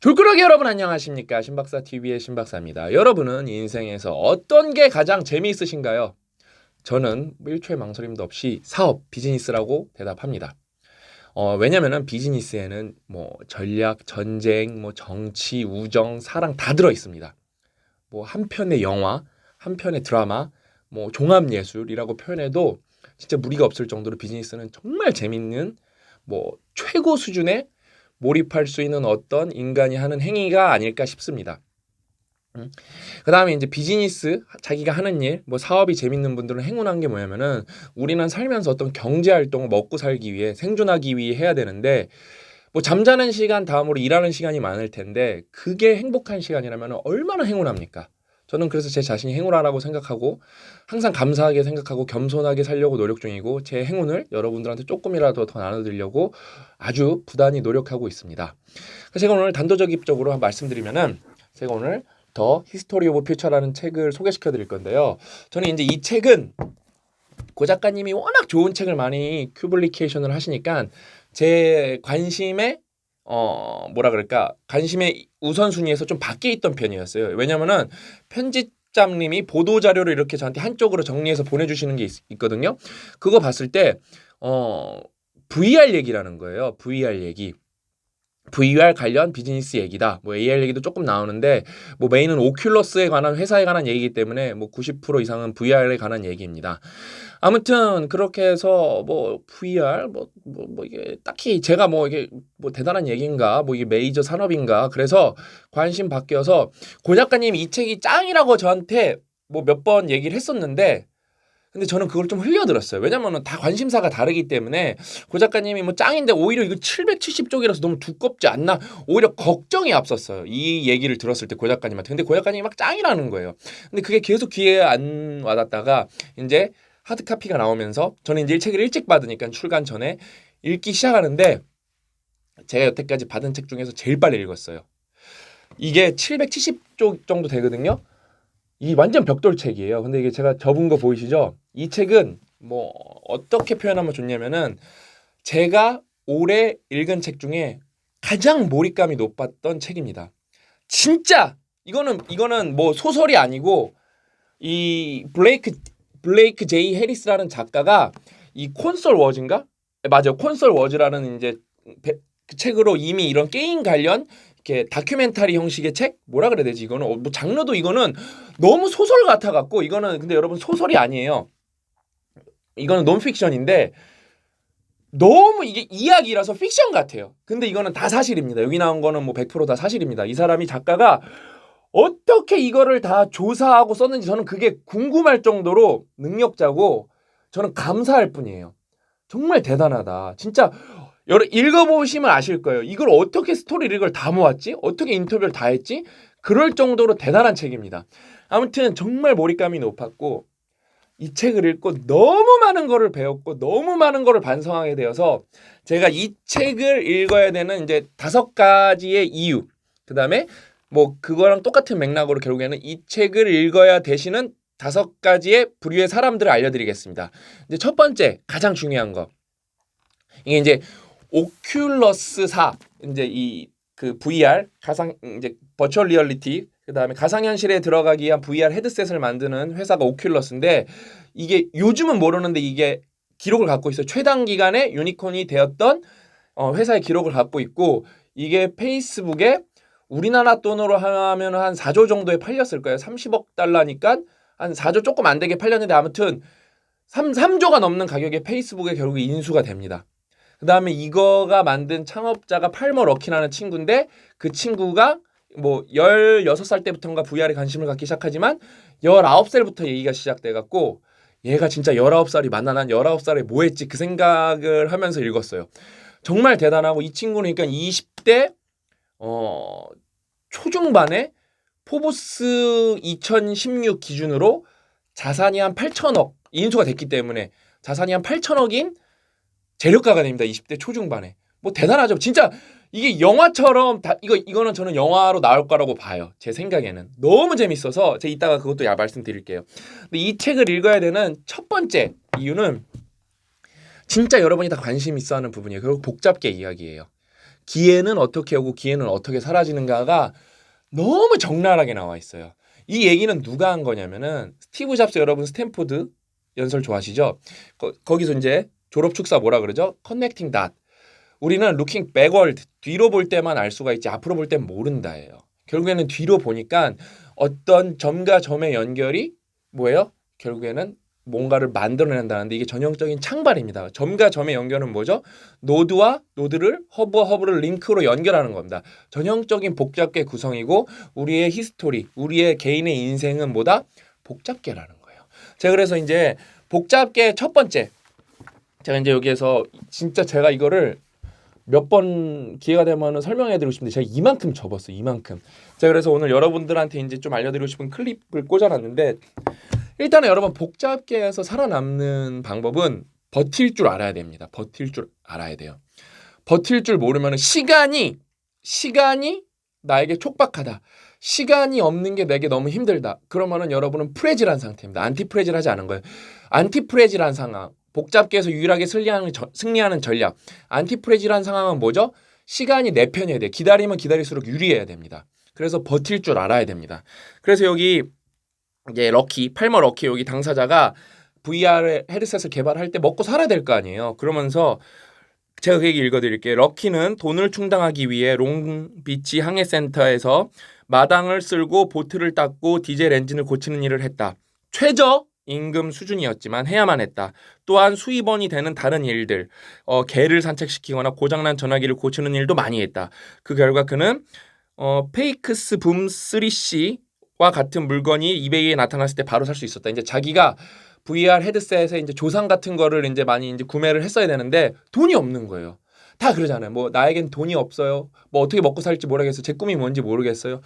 졸꾸러기 여러분 안녕하십니까 신박사 TV의 신박사입니다. 여러분은 인생에서 어떤 게 가장 재미있으신가요? 저는 뭐 1초의 망설임도 없이 사업, 비즈니스라고 대답합니다. 어, 왜냐면은 비즈니스에는 뭐 전략, 전쟁, 뭐 정치, 우정, 사랑 다 들어 있습니다. 뭐 한 편의 영화, 한 편의 드라마, 뭐 종합 예술이라고 표현해도 진짜 무리가 없을 정도로 비즈니스는 정말 재밌는 뭐 최고 수준의 몰입할 수 있는 어떤 인간이 하는 행위가 아닐까 싶습니다. 음. 그 다음에 이제 비즈니스, 자기가 하는 일, 뭐 사업이 재밌는 분들은 행운한 게 뭐냐면은 우리는 살면서 어떤 경제 활동을 먹고 살기 위해 생존하기 위해 해야 되는데 뭐 잠자는 시간 다음으로 일하는 시간이 많을 텐데 그게 행복한 시간이라면 얼마나 행운합니까? 저는 그래서 제 자신이 행운하라고 생각하고 항상 감사하게 생각하고 겸손하게 살려고 노력 중이고 제 행운을 여러분들한테 조금이라도 더 나눠드리려고 아주 부단히 노력하고 있습니다. 제가 오늘 단도직입적으로 말씀드리면은 제가 오늘 더 히스토리 오브 퓨처라는 책을 소개시켜 드릴 건데요. 저는 이제 이 책은 고 작가님이 워낙 좋은 책을 많이 큐블리케이션을 하시니까 제 관심에 어 뭐라 그럴까 관심의 우선순위에서 좀 밖에 있던 편이었어요. 왜냐면은 편집장님이 보도 자료를 이렇게 저한테 한쪽으로 정리해서 보내주시는 게 있, 거든요 그거 봤을 때 어 VR 얘기라는 거예요. VR 얘기. VR 관련 비즈니스 얘기다. 뭐 AR 얘기도 조금 나오는데 뭐 메인은 오큘러스에 관한 회사에 관한 얘기이기 때문에 뭐 90% 이상은 VR에 관한 얘기입니다. 아무튼 그렇게 해서 뭐 VR 뭐, 뭐, 뭐 이게 딱히 제가 뭐 이게 뭐 대단한 얘기인가 뭐 이게 메이저 산업인가 그래서 관심 바뀌어서 고 작가님 이 책이 짱이라고 저한테 뭐 몇 번 얘기를 했었는데 근데 저는 그걸 좀 흘려들었어요. 왜냐면은 다 관심사가 다르기 때문에 고 작가님이 뭐 짱인데 오히려 이거 770쪽이라서 너무 두껍지 않나 오히려 걱정이 앞섰어요. 이 얘기를 들었을 때 고 작가님한테. 근데 고 작가님이 막 짱이라는 거예요. 근데 그게 계속 귀에 안 와닿다가 이제 하드 카피가 나오면서 저는 이제 이 책을 일찍 받으니까 출간 전에 읽기 시작하는데 제가 여태까지 받은 책 중에서 제일 빨리 읽었어요. 이게 770쪽 정도 되거든요. 이 완전 벽돌 책이에요. 근데 이게 제가 접은 거 보이시죠? 이 책은 뭐 어떻게 표현하면 좋냐면은 제가 올해 읽은 책 중에 가장 몰입감이 높았던 책입니다. 진짜 이거는 이거는 뭐 소설이 아니고 이 블레이크 블레이크 제이 해리스라는 작가가 이 콘솔 워즈인가? 맞아요. 콘솔 워즈라는 이제 그 책으로 이미 이런 게임 관련 이렇게 다큐멘터리 형식의 책 뭐라 그래야 되지 이거는 어, 뭐 장르도 이거는 너무 소설 같아 갖고 이거는 근데 여러분 소설이 아니에요. 이거는 논픽션인데 너무 이게 이야기라서 픽션 같아요. 근데 이거는 다 사실입니다. 여기 나온 거는 뭐 100%다 사실입니다. 이 사람이 작가가 어떻게 이거를 다 조사하고 썼는지 저는 그게 궁금할 정도로 능력자고 저는 감사할 뿐이에요. 정말 대단하다. 진짜 여러 읽어보시면 아실 거예요. 이걸 어떻게 스토리를 이걸 다 모았지? 어떻게 인터뷰를 다 했지? 그럴 정도로 대단한 책입니다. 아무튼 정말 몰입감이 높았고 이 책을 읽고 너무 많은 거를 배웠고 너무 많은 거를 반성하게 되어서 제가 이 책을 읽어야 되는 이제 다섯 가지의 이유 그 다음에 뭐 그거랑 똑같은 맥락으로 결국에는 이 책을 읽어야 되시는 다섯 가지의 부류의 사람들을 알려드리겠습니다. 이제 첫 번째 가장 중요한 거 이게 이제 오큘러스사 이제 이 그 VR 가상 이제 버추얼 리얼리티 그다음에 가상현실에 들어가기 위한 VR 헤드셋을 만드는 회사가 오큘러스인데 이게 요즘은 모르는데 이게 기록을 갖고 있어요. 최단 기간에 유니콘이 되었던 어, 회사의 기록을 갖고 있고 이게 페이스북에 우리나라 돈으로 하면 한 4조 정도에 팔렸을 거예요. 30억 달러니까 한 4조 조금 안 되게 팔렸는데 아무튼 3, 3조가 넘는 가격에 페이스북에 결국 인수가 됩니다. 그 다음에 이거가 만든 창업자가 팔머 럭키라는 친구인데 그 친구가 뭐 16살 때부터인가 VR에 관심을 갖기 시작하지만 19살부터 얘기가 시작돼갖고 얘가 진짜 19살이 만나 난 19살에 뭐 했지 그 생각을 하면서 읽었어요. 정말 대단하고 이 친구는 그러니까 20대 어 초중반에 포브스 2016 기준으로 자산이 한 8천억 인수가 됐기 때문에 자산이 한 8천억인 재력가가 됩니다. 20대 초중반에. 뭐 대단하죠. 진짜 이게 영화처럼 다 이거 이거는 저는 영화로 나올 거라고 봐요. 제 생각에는 너무 재밌어서 제가 이따가 그것도 야 말씀드릴게요. 근데 이 책을 읽어야 되는 첫 번째 이유는 진짜 여러분이 다 관심 있어하는 부분이에요. 결국 복잡계 이야기예요. 기회는 어떻게 오고 기회는 어떻게 사라지는가가 너무 적나라하게 나와 있어요. 이 얘기는 누가 한 거냐면은 스티브 잡스 여러분 스탠포드 연설 좋아하시죠? 거, 거기서 이제 졸업 축사 뭐라 그러죠? 커넥팅 닷. 우리는 루킹 백월드 뒤로 볼 때만 알 수가 있지 앞으로 볼 땐 모른다예요. 결국에는 뒤로 보니까 어떤 점과 점의 연결이 뭐예요? 결국에는 뭔가를 만들어낸다는데 이게 전형적인 창발입니다. 점과 점의 연결은 뭐죠? 노드와 노드를 허브와 허브를 링크로 연결하는 겁니다. 전형적인 복잡계 구성이고 우리의 히스토리, 우리의 개인의 인생은 뭐다? 복잡계라는 거예요. 제가 그래서 이제 복잡계 첫 번째 제가 이제 여기에서 진짜 제가 이거를 몇 번 기회가 되면 설명해드리고 싶은데 제가 이만큼 접었어요. 이만큼. 제가 그래서 오늘 여러분들한테 이제 좀 알려드리고 싶은 클립을 꽂아놨는데 일단은 여러분 복잡계에서 살아남는 방법은 버틸 줄 알아야 됩니다. 버틸 줄 알아야 돼요. 버틸 줄 모르면 시간이 시간이 나에게 촉박하다. 시간이 없는 게 내게 너무 힘들다. 그러면은 여러분은 프레질한 상태입니다. 안티프레질하지 않은 거예요. 안티프레질한 상황. 복잡계에서 유일하게 승리하는, 저- 승리하는 전략. 안티프레질한 상황은 뭐죠? 시간이 내 편이어야 돼. 기다리면 기다릴수록 유리해야 됩니다. 그래서 버틸 줄 알아야 됩니다. 그래서 여기 이제 럭키 팔머 럭키 여기 당사자가 VR 헤드셋을 개발할 때 먹고 살아야 될 거 아니에요. 그러면서 제가 그 얘기 읽어드릴게요. 럭키는 돈을 충당하기 위해 롱비치 항해센터에서 마당을 쓸고 보트를 닦고 디젤 엔진을 고치는 일을 했다. 최저 임금 수준이었지만 해야만 했다. 또한 수입원이 되는 다른 일들, 어, 개를 산책시키거나 고장난 전화기를 고치는 일도 많이 했다. 그 결과 그는 어, 페이크스 붐 3C와 같은 물건이 이베이에 나타났을 때 바로 살 수 있었다. 이제 자기가 VR 헤드셋에 이제 조상 같은 거를 이제 많이 이제 구매를 했어야 되는데 돈이 없는 거예요. 다 그러잖아요. 뭐 나에겐 돈이 없어요. 뭐 어떻게 먹고 살지 모르겠어요. 제 꿈이 뭔지 모르겠어요.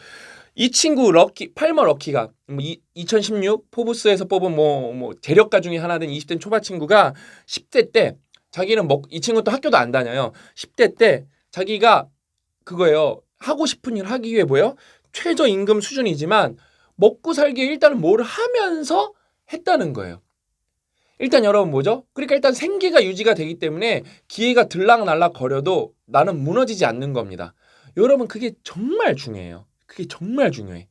이 친구 럭키 팔머 럭키가 뭐 이, 2016 포브스에서 뽑은 뭐, 뭐 재력가 중에 하나 된 20대 초반 친구가 10대 때 자기는 먹 이 친구 또 학교도 안 다녀요. 10대 때 자기가 그거예요. 하고 싶은 일 하기 위해 뭐예요? 최저 임금 수준이지만 먹고 살기에 일단은 뭘 하면서 했다는 거예요. 일단 여러분 뭐죠? 그러니까 일단 생계가 유지가 되기 때문에 기회가 들락날락 거려도 나는 무너지지 않는 겁니다. 여러분 그게 정말 중요해요. 그게 정말 중요해.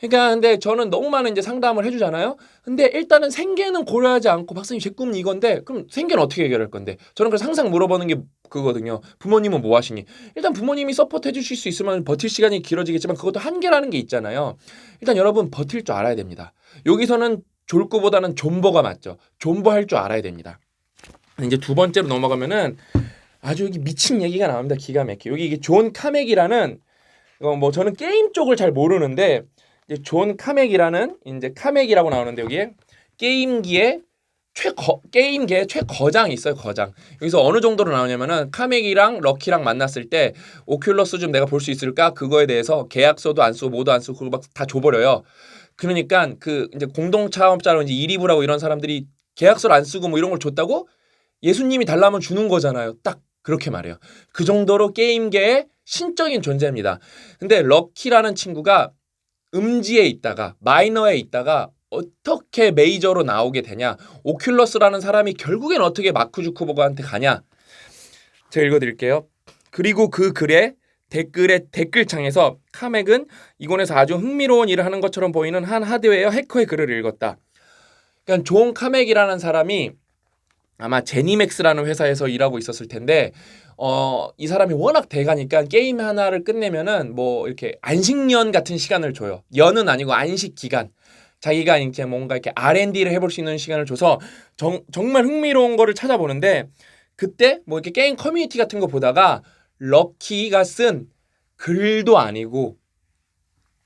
그러니까 근데 저는 너무 많은 이제 상담을 해주잖아요. 근데 일단은 생계는 고려하지 않고 박사님 제 꿈은 이건데 그럼 생계는 어떻게 해결할 건데? 저는 그래서 항상 물어보는 게 그거든요. 부모님은 뭐 하시니? 일단 부모님이 서포트 해주실 수 있으면 버틸 시간이 길어지겠지만 그것도 한계라는 게 있잖아요. 일단 여러분 버틸 줄 알아야 됩니다. 여기서는 졸고보다는 존버가 맞죠. 존버할 줄 알아야 됩니다. 이제 두 번째로 넘어가면은 아주 여기 미친 얘기가 나옵니다. 기가 막혀. 여기 이게 존 카맥이라는 어, 뭐 저는 게임 쪽을 잘 모르는데 이제 존 카맥이라는 이제 카맥이라고 나오는데 여기에 게임기의 최거 게임계의 최거장이 있어요. 거장. 여기서 어느 정도로 나오냐면은 카맥이랑 럭키랑 만났을 때 오큘러스 좀 내가 볼 수 있을까? 그거에 대해서 계약서도 안 쓰고 뭐도 안 쓰고 그거 막 다 줘버려요. 그러니까 그 이제 공동 창업자로 이제 이리부라고 이런 사람들이 계약서를 안 쓰고 뭐 이런 걸 줬다고 예수님이 달라면 주는 거잖아요. 딱 그렇게 말해요. 그 정도로 게임계의 신적인 존재입니다. 근데 럭키라는 친구가 음지에 있다가 마이너에 있다가 어떻게 메이저로 나오게 되냐? 오큘러스라는 사람이 결국엔 어떻게 마크 주크버그한테 가냐? 제가 읽어드릴게요. 그리고 그 글에 댓글의 댓글창에서 카맥은 이권에서 아주 흥미로운 일을 하는 것처럼 보이는 한 하드웨어 해커의 글을 읽었다. 그러니까 존 카맥이라는 사람이 아마 제니맥스라는 회사에서 일하고 있었을 텐데 어, 이 사람이 워낙 대가니까 게임 하나를 끝내면은 뭐 이렇게 안식년 같은 시간을 줘요. 연은 아니고 안식 기간. 자기가 이제 뭔가 이렇게 R&D를 해볼 수 있는 시간을 줘서 정, 정말 흥미로운 거를 찾아보는데 그때 뭐 이렇게 게임 커뮤니티 같은 거 보다가 럭키가 쓴 글도 아니고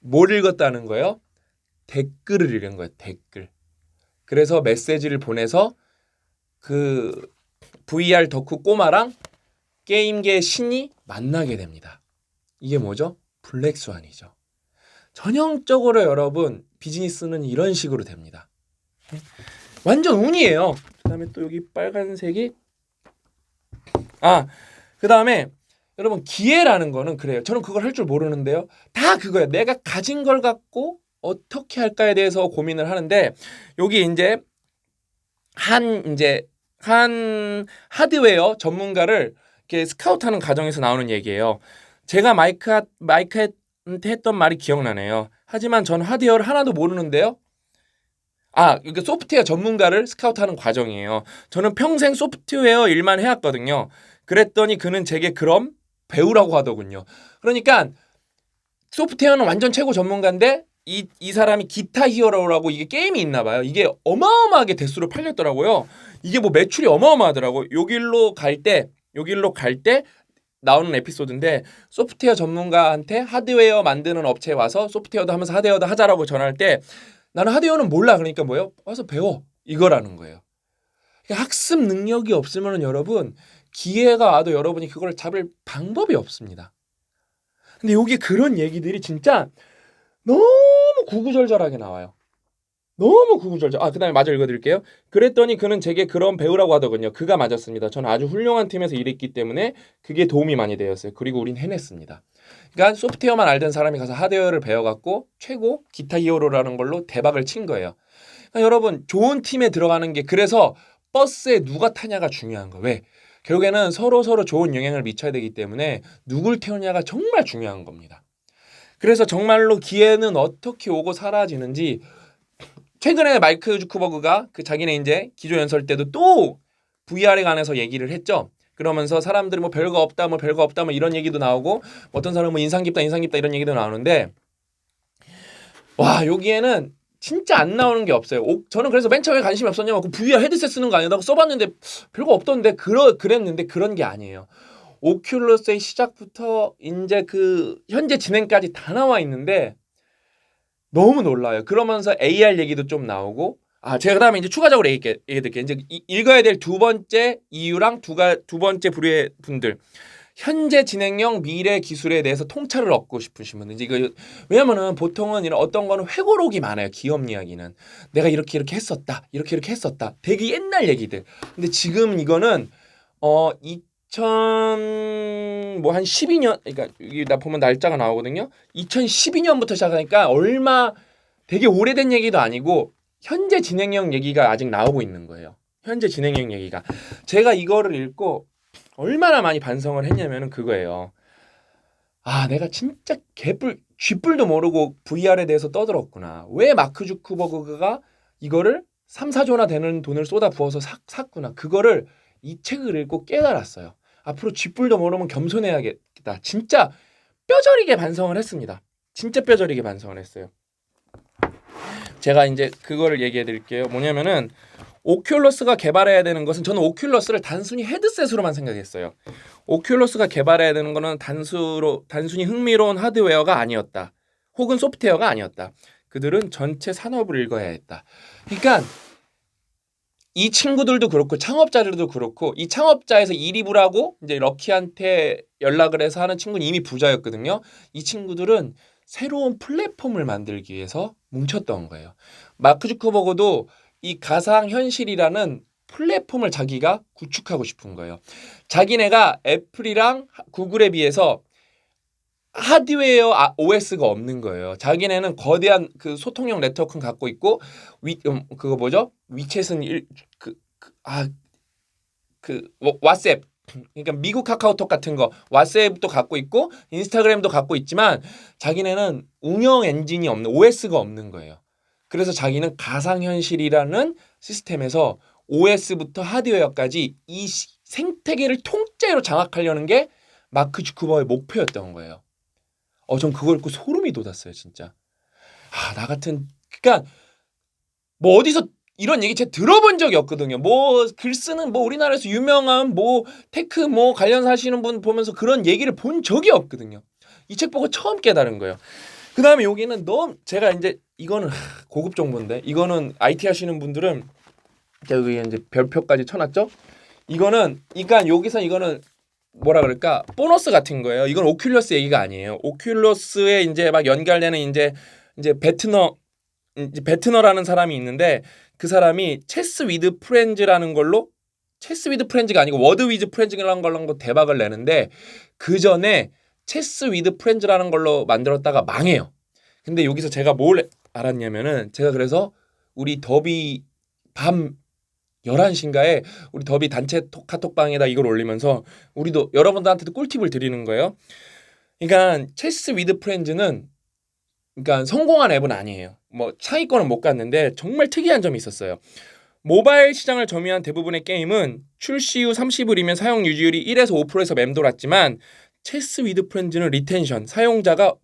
뭘 읽었다는 거예요? 댓글을 읽은 거예요. 댓글. 그래서 메시지를 보내서 그 VR 덕후 꼬마랑 게임계 신이 만나게 됩니다. 이게 뭐죠? 블랙스완이죠. 전형적으로 여러분 비즈니스는 이런 식으로 됩니다. 완전 운이에요. 그다음에 또 여기 빨간색이 아 그다음에 여러분 기회라는 거는 그래요. 저는 그걸 할 줄 모르는데요. 다 그거예요. 내가 가진 걸 갖고 어떻게 할까에 대해서 고민을 하는데 여기 이제 한 이제 한 하드웨어 전문가를 이렇게 스카우트하는 과정에서 나오는 얘기예요. 제가 마이크 마이크한테 했던 말이 기억나네요. 하지만 전 하드웨어를 하나도 모르는데요. 아, 이게 소프트웨어 전문가를 스카우트하는 과정이에요. 저는 평생 소프트웨어 일만 해왔거든요. 그랬더니 그는 제게 그럼 배우라고 하더군요. 그러니까 소프트웨어는 완전 최고 전문가인데 이, 이 사람이 기타 히어로라고 이게 게임이 있나 봐요. 이게 어마어마하게 대수로 팔렸더라고요. 이게 뭐 매출이 어마어마하더라고. 요 길로 갈 때, 요 길로 갈 때 나오는 에피소드인데 소프트웨어 전문가한테 하드웨어 만드는 업체에 와서 소프트웨어도 하면서 하드웨어도 하자라고 전할 때 나는 하드웨어는 몰라. 그러니까 뭐예요? 와서 배워. 이거라는 거예요. 학습 능력이 없으면 여러분 기회가 와도 여러분이 그걸 잡을 방법이 없습니다. 근데 여기 그런 얘기들이 진짜 너무 구구절절하게 나와요. 너무 구구절절. 아, 그 다음에 마저 읽어드릴게요. 그랬더니 그는 제게 그런 배우라고 하더군요. 그가 맞았습니다. 저는 아주 훌륭한 팀에서 일했기 때문에 그게 도움이 많이 되었어요. 그리고 우린 해냈습니다. 그러니까 소프트웨어만 알던 사람이 가서 하드웨어를 배워갖고 최고 기타 히어로라는 걸로 대박을 친 거예요. 그러니까 여러분 좋은 팀에 들어가는 게 그래서 버스에 누가 타냐가 중요한 거. 왜? 결국에는 서로 서로 좋은 영향을 미쳐야 되기 때문에 누굴 태우냐가 정말 중요한 겁니다. 그래서 정말로 기회는 어떻게 오고 사라지는지 최근에 마이크 주크버그가 그 자기네 이제 기조 연설 때도 또 VR에 관해서 얘기를 했죠. 그러면서 사람들이 뭐 별거 없다 뭐 별거 없다 뭐 이런 얘기도 나오고 어떤 사람은 뭐 인상 깊다 인상 깊다 이런 얘기도 나오는데 와 여기에는 진짜 안 나오는 게 없어요. 오, 저는 그래서 맨 처음에 관심이 없었냐면 그 VR 헤드셋 쓰는 거 아니다고 써봤는데 별거 없던데 그러 그랬는데 그런 게 아니에요. 오큘러스의 시작부터 이제 그 현재 진행까지 다 나와 있는데 너무 놀라요. 그러면서 AR 얘기도 좀 나오고 아 제가 그다음에 이제 추가적으로 얘기해 드릴게요. 이제 이- 읽어야 될 두 번째 이유랑 두가 두 번째 부류의 분들 현재 진행형 미래 기술에 대해서 통찰을 얻고 싶으신 분들 이거 왜냐면은 보통은 이런 어떤 거는 회고록이 많아요. 기업 이야기는 내가 이렇게 이렇게 했었다, 이렇게 이렇게 했었다. 되게 옛날 얘기들. 근데 지금 이거는 어 2000 뭐 한 12년 그러니까 여기 나 보면 날짜가 나오거든요. 2012년부터 시작하니까 얼마 되게 오래된 얘기도 아니고 현재 진행형 얘기가 아직 나오고 있는 거예요. 현재 진행형 얘기가 제가 이거를 읽고 얼마나 많이 반성을 했냐면은 그거예요. 아, 내가 진짜 개뿔 쥐뿔도 모르고 VR에 대해서 떠들었구나. 왜 마크 주크버그가 이거를 3, 4조나 되는 돈을 쏟아 부어서 사, 샀구나. 그거를 이 책을 읽고 깨달았어요. 앞으로 쥐뿔도 모르면 겸손해야겠다. 진짜 뼈저리게 반성을 했습니다. 진짜 뼈저리게 반성을 했어요. 제가 이제 그거를 얘기해 드릴게요. 뭐냐면은 오큘러스가 개발해야 되는 것은 저는 오큘러스를 단순히 헤드셋으로만 생각했어요. 오큘러스가 개발해야 되는 거는 단수로 단순히 흥미로운 하드웨어가 아니었다. 혹은 소프트웨어가 아니었다. 그들은 전체 산업을 읽어야 했다. 그러니까 이 친구들도 그렇고 창업자들도 그렇고 이 창업자에서 이리부라고 이제 럭키한테 연락을 해서 하는 친구는 이미 부자였거든요. 이 친구들은 새로운 플랫폼을 만들기 위해서 뭉쳤던 거예요. 마크 주커버그도 이 가상 현실이라는 플랫폼을 자기가 구축하고 싶은 거예요. 자기네가 애플이랑 구글에 비해서 하드웨어 아, OS가 없는 거예요. 자기네는 거대한 그 소통형 네트워크는 갖고 있고 위 음, 그거 뭐죠? 위챗은 일, 그, 그, 아, 그 워- 왓츠앱 그러니까 미국 카카오톡 같은 거 왓츠앱도 갖고 있고 인스타그램도 갖고 있지만 자기네는 운영 엔진이 없는 OS가 없는 거예요. 그래서 자기는 가상현실이라는 시스템에서 OS부터 하드웨어까지 이 시- 생태계를 통째로 장악하려는 게 마크 주크버의 목표였던 거예요. 어, 전 그걸 읽고 소름이 돋았어요, 진짜. 아, 나 같은, 그니까, 뭐 어디서 이런 얘기 제가 들어본 적이 없거든요. 뭐 글 쓰는 뭐 우리나라에서 유명한 뭐 테크 뭐 관련 하시는 분 보면서 그런 얘기를 본 적이 없거든요. 이 책 보고 처음 깨달은 거예요. 그 다음에 여기는 너무 제가 이제 이거는 하, 고급 정보인데 이거는 IT 하시는 분들은 제가 여기 이제 별표까지 쳐놨죠. 이거는 그러니까 여기서 이거는 뭐라 그럴까 보너스 같은 거예요. 이건 오큘러스 얘기가 아니에요. 오큘러스에 이제 막 연결되는 이제 이제 베트너 이제 베트너라는 사람이 있는데 그 사람이 체스 위드 프렌즈라는 걸로 체스 위드 프렌즈가 아니고 워드 위즈 프렌즈라는 걸로 대박을 내는데 그 전에 체스 위드 프렌즈라는 걸로 만들었다가 망해요. 근데 여기서 제가 뭘 알았냐면은 제가 그래서 우리 더비 밤 11시인가에 우리 더비 단체 톡- 카톡방에다 이걸 올리면서 우리도 여러분들한테도 꿀팁을 드리는 거예요. 그러니까 체스 위드 프렌즈는 그러니까 성공한 앱은 아니에요. 뭐 차이권은 못 갔는데 정말 특이한 점이 있었어요. 모바일 시장을 점유한 대부분의 게임은 출시 후 30일이면 사용 유지율이 1에서 5%에서 맴돌았지만 체스 위드 프렌즈는 리텐션 사용자가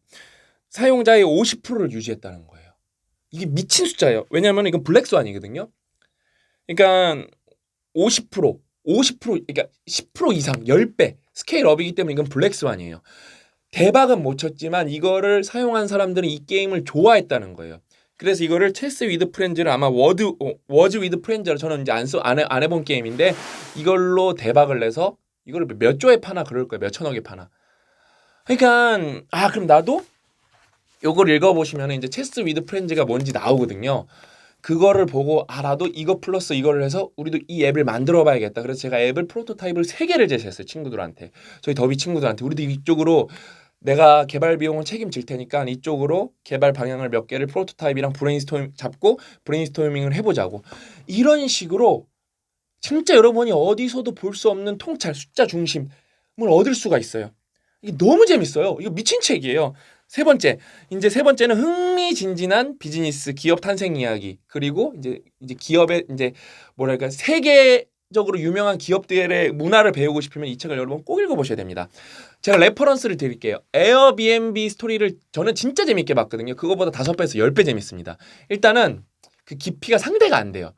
사용자의 50%를 유지했다는 거예요. 이게 미친 숫자예요. 왜냐하면 이건 블랙스완이거든요. 그러니까 50%, 50% 그러니까 10% 이상 10배 스케일업이기 때문에 이건 블랙스완이에요. 대박은 못 쳤지만 이거를 사용한 사람들은 이 게임을 좋아했다는 거예요. 그래서 이거를 체스 위드 프렌즈를 아마 워드 어, 워즈 위드 프렌즈로 저는 이제 안써안 안 해본 게임인데 이걸로 대박을 내서 이거를 몇 조에 파나 그럴 거예요. 몇 천억에 파나. 그러니까 아 그럼 나도 요걸 읽어보시면 이제 체스 위드 프렌즈가 뭔지 나오거든요. 그거를 보고 아 나도 이거 플러스 이거를 해서 우리도 이 앱을 만들어 봐야겠다. 그래서 제가 앱을 프로토타입을 세 개를 제시했어요 친구들한테 저희 더비 친구들한테 우리도 이쪽으로 내가 개발 비용을 책임질 테니까 이쪽으로 개발 방향을 몇 개를 프로토타입이랑 브레인스토밍 잡고 브레인스토밍을 해보자고 이런 식으로 진짜 여러분이 어디서도 볼 수 없는 통찰 숫자 중심을 얻을 수가 있어요. 이게 너무 재밌어요. 이거 미친 책이에요. 세 번째, 이제 세 번째는 흥미진진한 비즈니스 기업 탄생 이야기 그리고 이제 이제 기업의 이제 뭐랄까 세계 적으로 유명한 기업들의 문화를 배우고 싶으면 이 책을 여러분 꼭 읽어보셔야 됩니다. 제가 레퍼런스를 드릴게요. 에어비앤비 스토리를 저는 진짜 재밌게 봤거든요. 그거보다 다섯 배에서 열 배 재밌습니다. 일단은 그 깊이가 상대가 안 돼요.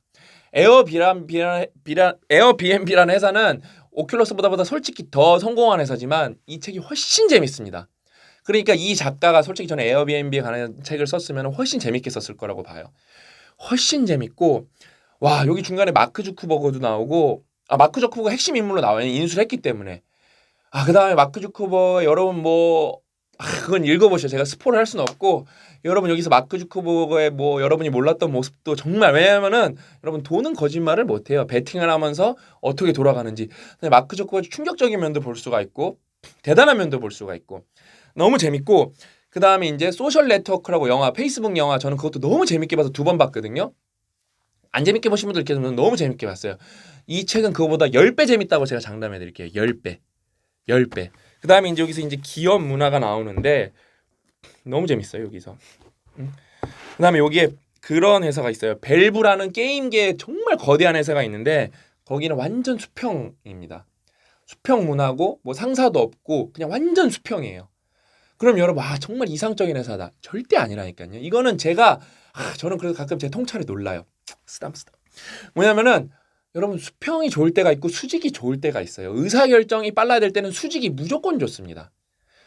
에어비란 비란 비란 에어비앤비라는 회사는 오큘러스보다보다 솔직히 더 성공한 회사지만 이 책이 훨씬 재밌습니다. 그러니까 이 작가가 솔직히 저는 에어비앤비에 관한 책을 썼으면 훨씬 재밌게 썼을 거라고 봐요. 훨씬 재밌고 와 여기 중간에 마크 주크버거도 나오고 아 마크 주크버가 핵심 인물로 나와요. 인수를 했기 때문에. 아 그다음에 마크 주크버 여러분 뭐 아, 그건 읽어보셔 제가 스포를 할 수는 없고 여러분 여기서 마크 주크버거의 뭐 여러분이 몰랐던 모습도 정말 왜냐면은 여러분 돈은 거짓말을 못해요. 베팅을 하면서 어떻게 돌아가는지. 근데 마크 주크버 충격적인 면도 볼 수가 있고 대단한 면도 볼 수가 있고 너무 재밌고 그 다음에 이제 소셜 네트워크라고 영화 페이스북 영화 저는 그것도 너무 재밌게 봐서 두 번 봤거든요. 안 재밌게 보신 분들 계시면 너무 재밌게 봤어요. 이 책은 그거보다 10배 재밌다고 제가 장담해 드릴게요. 10배. 10배. 그 다음에 이제 여기서 이제 기업 문화가 나오는데 너무 재밌어요, 여기서. 그 다음에 여기에 그런 회사가 있어요. 벨브라는 게임계에 정말 거대한 회사가 있는데 거기는 완전 수평입니다. 수평 문화고 뭐 상사도 없고 그냥 완전 수평이에요. 그럼 여러분 아 정말 이상적인 회사다. 절대 아니라니까요. 이거는 제가 아 저는 그래서 가끔 제 통찰에 놀라요. 쓰담 쓰담. 뭐냐면은 여러분 수평이 좋을 때가 있고 수직이 좋을 때가 있어요. 의사 결정이 빨라야 될 때는 수직이 무조건 좋습니다.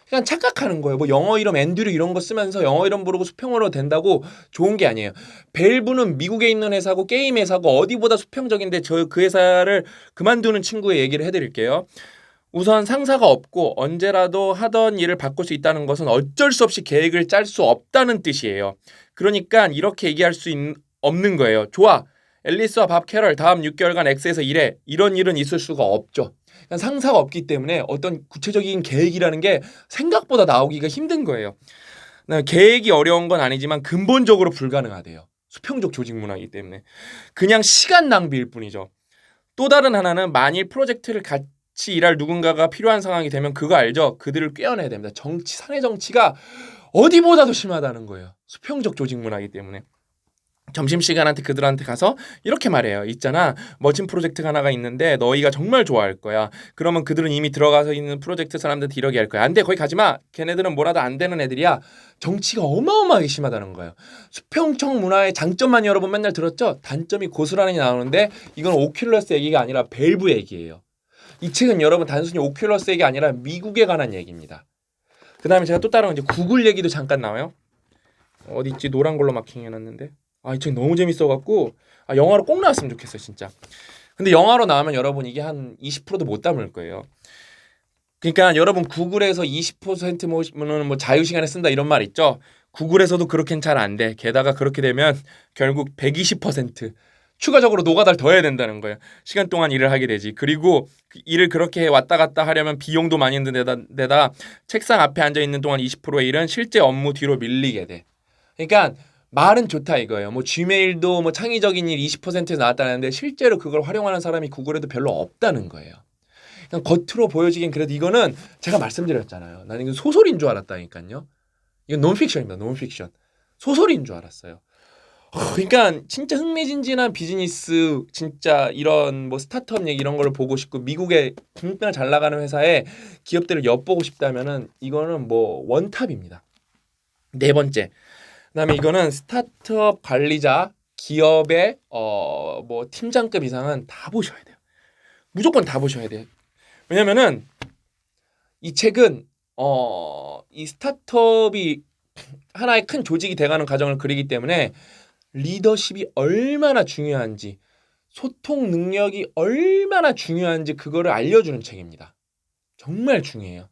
그냥 착각하는 거예요. 뭐 영어 이름 앤드류 이런 거 쓰면서 영어 이름 부르고 수평으로 된다고 좋은 게 아니에요. 벨브는 미국에 있는 회사고 게임 회사고 어디보다 수평적인데 저 그 회사를 그만두는 친구의 얘기를 해드릴게요. 우선 상사가 없고 언제라도 하던 일을 바꿀 수 있다는 것은 어쩔 수 없이 계획을 짤 수 없다는 뜻이에요. 그러니까 이렇게 얘기할 수 있, 없는 거예요. 좋아. 앨리스와 밥 캐럴 다음 6개월간 X에서 일해. 이런 일은 있을 수가 없죠. 그러니까 상사가 없기 때문에 어떤 구체적인 계획이라는 게 생각보다 나오기가 힘든 거예요. 그다음에 계획이 어려운 건 아니지만 근본적으로 불가능하대요. 수평적 조직 문화이기 때문에 그냥 시간 낭비일 뿐이죠. 또 다른 하나는 만일 프로젝트를 같이 일할 누군가가 필요한 상황이 되면 그거 알죠? 그들을 꿰어내야 됩니다. 정치 사회 정치가 어디보다도 심하다는 거예요. 수평적 조직 문화이기 때문에. 점심시간한테 그들한테 가서 이렇게 말해요. 있잖아. 멋진 프로젝트가 하나가 있는데 너희가 정말 좋아할 거야. 그러면 그들은 이미 들어가서 있는 프로젝트 사람들한테 이러게 할 거야. 안 돼. 거기 가지 마. 걔네들은 뭐라도 안 되는 애들이야. 정치가 어마어마하게 심하다는 거예요. 수평적 문화의 장점만 여러분 맨날 들었죠? 단점이 고스란히 나오는데 이건 오큘러스 얘기가 아니라 벨브 얘기예요. 이 책은 여러분 단순히 오큘러스 얘기 아니라 미국에 관한 얘기입니다. 그 다음에 제가 또 다른 이제 구글 얘기도 잠깐 나와요. 어디 있지? 노란 걸로 마킹 해놨는데. 아, 이 책 너무 재밌어갖고 아, 영화로 꼭 나왔으면 좋겠어요, 진짜. 근데 영화로 나오면 여러분 이게 한 20%도 못 담을 거예요. 그러니까 여러분 구글에서 20%는 뭐 자유 시간에 쓴다 이런 말 있죠. 구글에서도 그렇게는 잘 안 돼. 게다가 그렇게 되면 결국 120% 추가적으로 노가다를 더 해야 된다는 거예요. 시간 동안 일을 하게 되지. 그리고 그 일을 그렇게 해 왔다 갔다 하려면 비용도 많이 드는데다 데다 책상 앞에 앉아 있는 동안 20%의 일은 실제 업무 뒤로 밀리게 돼. 그러니까 말은 좋다 이거예요. 뭐 지메일도 뭐 창의적인 일 20%에서 나왔다는데 실제로 그걸 활용하는 사람이 구글에도 별로 없다는 거예요. 그냥 겉으로 보여지긴 그래도 이거는 제가 말씀드렸잖아요. 나는 이건 소설인 줄 알았다니까요. 이건 논픽션입니다. 논픽션. 소설인 줄 알았어요. 그러니까 진짜 흥미진진한 비즈니스 진짜 이런 뭐 스타트업 얘기 이런 걸 보고 싶고 미국에 정말 잘 나가는 회사의 기업들을 엿보고 싶다면은 이거는 뭐 원탑입니다. 네 번째. 그다음에 이거는 스타트업 관리자 기업의 어 뭐 팀장급 이상은 다 보셔야 돼요. 무조건 다 보셔야 돼요. 왜냐면은 이 책은 어 이 스타트업이 하나의 큰 조직이 돼가는 과정을 그리기 때문에 리더십이 얼마나 중요한지 소통 능력이 얼마나 중요한지 그거를 알려주는 책입니다. 정말 중요해요.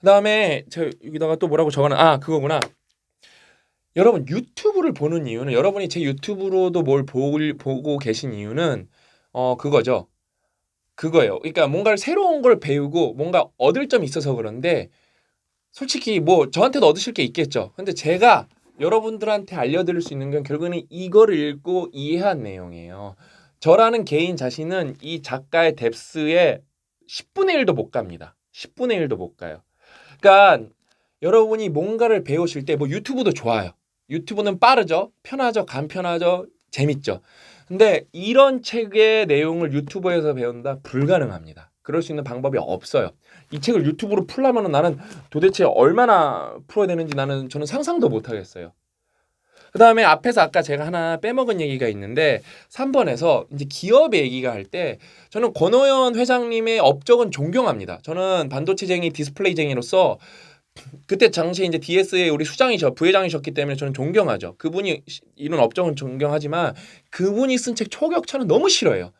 그 다음에 저 여기다가 또 뭐라고 적어놔 아 그거구나. 여러분 유튜브를 보는 이유는 여러분이 제 유튜브로도 뭘 볼, 보고 계신 이유는 어 그거죠. 그거예요. 그러니까 뭔가를 새로운 걸 배우고 뭔가 얻을 점이 있어서 그런데 솔직히 뭐 저한테도 얻으실 게 있겠죠. 근데 제가 여러분들한테 알려드릴 수 있는 건 결국에는 이거를 읽고 이해한 내용이에요. 저라는 개인 자신은 이 작가의 뎁스의 10분의 1도 못 갑니다. 10분의 1도 못 가요. 그러니까 여러분이 뭔가를 배우실 때 뭐 유튜브도 좋아요. 유튜브는 빠르죠, 편하죠, 간편하죠, 재밌죠. 근데 이런 책의 내용을 유튜브에서 배운다 불가능합니다. 그럴 수 있는 방법이 없어요. 이 책을 유튜브로 풀려면 나는 도대체 얼마나 풀어야 되는지 나는 저는 상상도 못 하겠어요. 그 다음에 앞에서 아까 제가 하나 빼먹은 얘기가 있는데 3번에서 이제 기업의 얘기가 할 때 저는 권호연 회장님의 업적은 존경합니다. 저는 반도체쟁이 디스플레이쟁이로서 그때 당시에 이제 DS의 우리 수장이셔 부회장이셨기 때문에 저는 존경하죠. 그분이 이런 업적은 존경하지만 그분이 쓴 책 초격차는 너무 싫어요.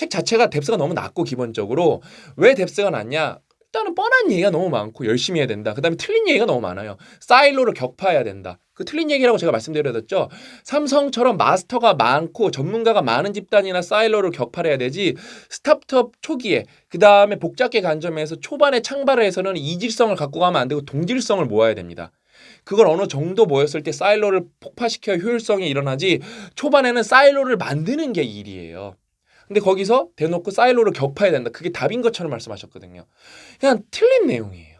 책 자체가 뎁스가 너무 낮고 기본적으로 왜 뎁스가 낮냐? 일단은 뻔한 얘기가 너무 많고 열심히 해야 된다. 그다음에 틀린 얘기가 너무 많아요. 사일로를 격파해야 된다. 그 틀린 얘기라고 제가 말씀드렸죠. 삼성처럼 마스터가 많고 전문가가 많은 집단이나 사일로를 격파해야 되지. 스타트업 초기에 그다음에 복잡계 관점에서 초반에 창발을 해서는 이질성을 갖고 가면 안 되고 동질성을 모아야 됩니다. 그걸 어느 정도 모였을 때 사일로를 폭파시켜야 효율성이 일어나지 초반에는 사일로를 만드는 게 일이에요. 근데 거기서 대놓고 사일로를 격파해야 된다. 그게 답인 것처럼 말씀하셨거든요. 그냥 틀린 내용이에요.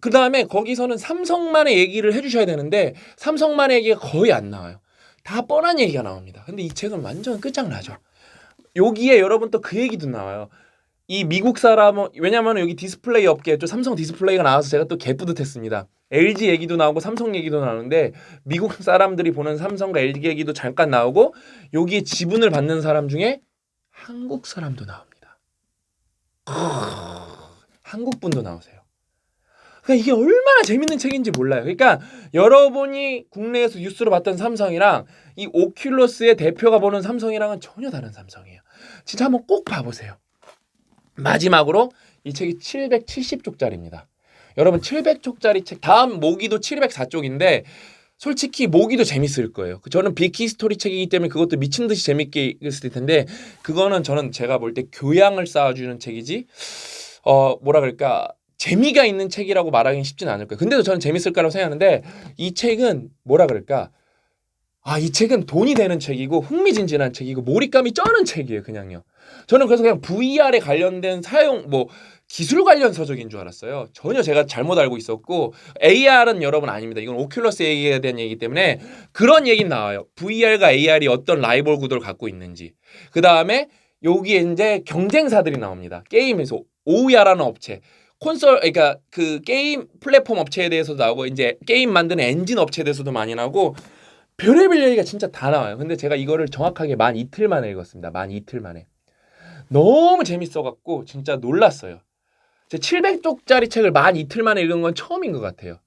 그 다음에 거기서는 삼성만의 얘기를 해주셔야 되는데 삼성만의 얘기가 거의 안 나와요. 다 뻔한 얘기가 나옵니다. 근데 이 책은 완전 끝장나죠. 여기에 여러분 또 그 얘기도 나와요. 이 미국 사람은 왜냐면 여기 디스플레이 업계 또 삼성 디스플레이가 나와서 제가 또 개뿌듯했습니다. LG 얘기도 나오고 삼성 얘기도 나오는데 미국 사람들이 보는 삼성과 LG 얘기도 잠깐 나오고 여기에 지분을 받는 사람 중에 한국 사람도 나옵니다. 한국 분도 나오세요. 그러니까 이게 얼마나 재밌는 책인지 몰라요. 그러니까 여러분이 국내에서 뉴스로 봤던 삼성이랑 이 오큘러스의 대표가 보는 삼성이랑은 전혀 다른 삼성이에요. 진짜 한번 꼭 봐보세요. 마지막으로 이 책이 770쪽짜리입니다. 여러분 700쪽짜리 책 다음 모기도 704쪽인데 솔직히 모기도 재밌을 거예요. 저는 비키 스토리 책이기 때문에 그것도 미친 듯이 재밌게 읽었을 텐데 그거는 저는 제가 볼 때 교양을 쌓아주는 책이지 어 뭐라 그럴까 재미가 있는 책이라고 말하기는 쉽진 않을 거예요. 근데도 저는 재밌을 거라고 생각하는데 이 책은 뭐라 그럴까 아 이 책은 돈이 되는 책이고 흥미진진한 책이고 몰입감이 쩌는 책이에요 그냥요. 저는 그래서 그냥 VR에 관련된 사용 뭐 기술 관련 서적인 줄 알았어요. 전혀 제가 잘못 알고 있었고 AR은 여러분 아닙니다. 이건 오큘러스 얘기에 대한 얘기기 때문에 그런 얘기는 나와요. VR과 AR이 어떤 라이벌 구도를 갖고 있는지. 그 다음에 여기에 이제 경쟁사들이 나옵니다. 게임에서 오우야라는 업체. 콘솔 그러니까 그 게임 플랫폼 업체에 대해서도 나오고 이제 게임 만드는 엔진 업체에 대해서도 많이 나오고 별의별 얘기가 진짜 다 나와요. 근데 제가 이거를 정확하게 만 이틀 만에 읽었습니다. 만 이틀 만에. 너무 재밌어 갖고 진짜 놀랐어요. 제 700쪽짜리 책을 만 이틀 만에 읽은 건 처음인 것 같아요.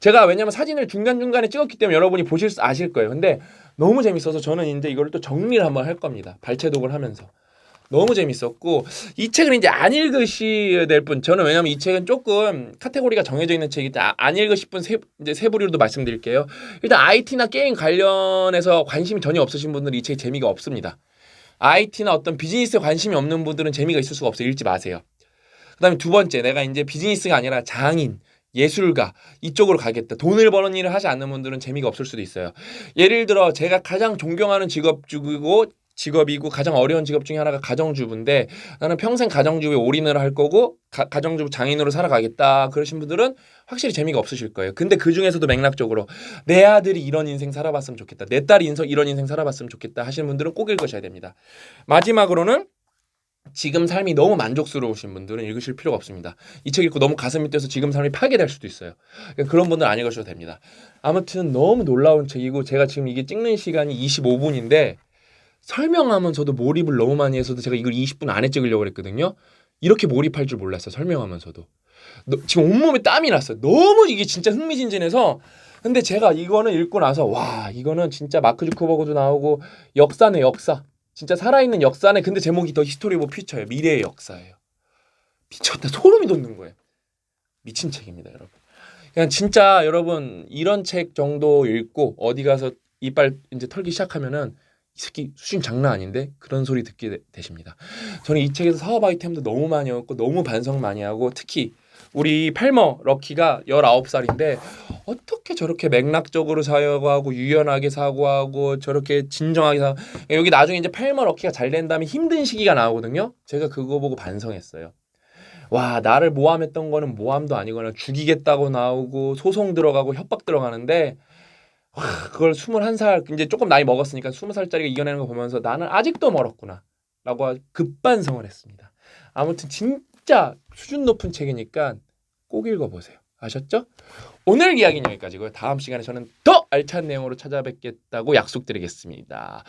제가 왜냐면 사진을 중간중간에 찍었기 때문에 여러분이 보실 수 아실 거예요. 근데 너무 재밌어서 저는 이제 이거를 또 정리를 한번 할 겁니다. 발췌독을 하면서. 너무 재밌었고 이 책은 이제 안 읽으셔야 될분 저는 왜냐면 이 책은 조금 카테고리가 정해져 있는 책이기 때문에 아- 안 읽으실 분 세, 이제 세 부류로도 말씀드릴게요. 일단 IT나 게임 관련해서 관심이 전혀 없으신 분들은 이 책이 재미가 없습니다. IT나 어떤 비즈니스에 관심이 없는 분들은 재미가 있을 수가 없어요. 읽지 마세요. 그다음에 두 번째 내가 이제 비즈니스가 아니라 장인 예술가 이쪽으로 가겠다. 돈을 버는 일을 하지 않는 분들은 재미가 없을 수도 있어요. 예를 들어 제가 가장 존경하는 직업주고 직업이고 가장 어려운 직업 중에 하나가 가정주부인데 나는 평생 가정주부에 올인을 할 거고 가, 가정주부 장인으로 살아가겠다 그러신 분들은 확실히 재미가 없으실 거예요. 근데 그 중에서도 맥락적으로 내 아들이 이런 인생 살아봤으면 좋겠다. 내 딸이 인서 이런 인생 살아봤으면 좋겠다 하시는 분들은 꼭 읽으셔야 됩니다. 마지막으로는 지금 삶이 너무 만족스러우신 분들은 읽으실 필요가 없습니다. 이 책 읽고 너무 가슴이 뛰어서 지금 삶이 파괴될 수도 있어요. 그러니까 그런 분들 안 읽으셔도 됩니다. 아무튼 너무 놀라운 책이고 제가 지금 이게 찍는 시간이 25분인데 설명하면서도 몰입을 너무 많이 해서도 제가 이걸 20분 안에 찍으려고 그랬거든요. 이렇게 몰입할 줄 몰랐어요. 설명하면서도. 너- 지금 온몸에 땀이 났어요. 너무 이게 진짜 흥미진진해서 근데 제가 이거는 읽고 나서 와 이거는 진짜 마크 주커버그도 나오고 역사네 역사. 진짜 살아있는 역사네. 근데 제목이 더 히스토리 오브 퓨처예요. 미래의 역사예요. 미쳤다. 소름이 돋는 거예요. 미친 책입니다, 여러분. 그냥 진짜 여러분 이런 책 정도 읽고 어디 가서 이빨 이제 털기 시작하면은 이 새끼 수준 장난 아닌데 그런 소리 듣게 되- 되십니다. 저는 이 책에서 사업 아이템도 너무 많이 얻고 너무 반성 많이 하고 특히 우리 팔머 럭키가 19살인데 어떻게 저렇게 맥락적으로 사고하고 유연하게 사고하고 저렇게 진정하게 사 여기 나중에 이제 팔머 럭키가 잘 된 다음에 힘든 시기가 나오거든요. 제가 그거 보고 반성했어요. 와 나를 모함했던 거는 모함도 아니거나 죽이겠다고 나오고 소송 들어가고 협박 들어가는데 와, 그걸 21살 이제 조금 나이 먹었으니까 20살짜리가 이겨내는 거 보면서 나는 아직도 멀었구나 라고 급반성을 했습니다. 아무튼 진 짜 수준 높은 책이니까 꼭 읽어보세요. 아셨죠? 오늘 이야기는 여기까지고요. 다음 시간에 저는 더 알찬 내용으로 찾아뵙겠다고 약속드리겠습니다.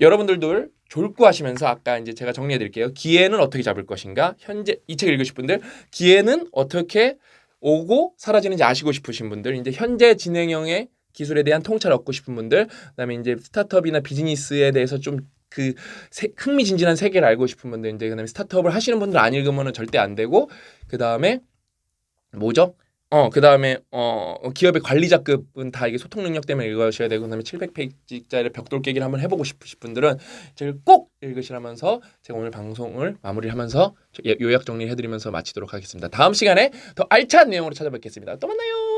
여러분들도 졸고 하시면서 아까 이제 제가 정리해 드릴게요. 기회는 어떻게 잡을 것인가? 현재 이 책 읽으실 분들 기회는 어떻게 오고 사라지는지 아시고 싶으신 분들 이제 현재 진행형의 기술에 대한 통찰을 얻고 싶은 분들 그다음에 이제 스타트업이나 비즈니스에 대해서 좀 그 흥미진진한 세계를 알고 싶은 분들 이제 그다음에 스타트업을 하시는 분들 안 읽으면은 절대 안 되고 그다음에 뭐죠? 어, 그다음에 어, 기업의 관리자급은 다 이게 소통 능력 때문에 읽으셔야 되고 그다음에 700페이지짜리 벽돌 깨기를 한번 해 보고 싶으신 분들은 책을 꼭 읽으시라면서 제가 오늘 방송을 마무리하면서 요약 정리해 드리면서 마치도록 하겠습니다. 다음 시간에 더 알찬 내용으로 찾아뵙겠습니다. 또 만나요.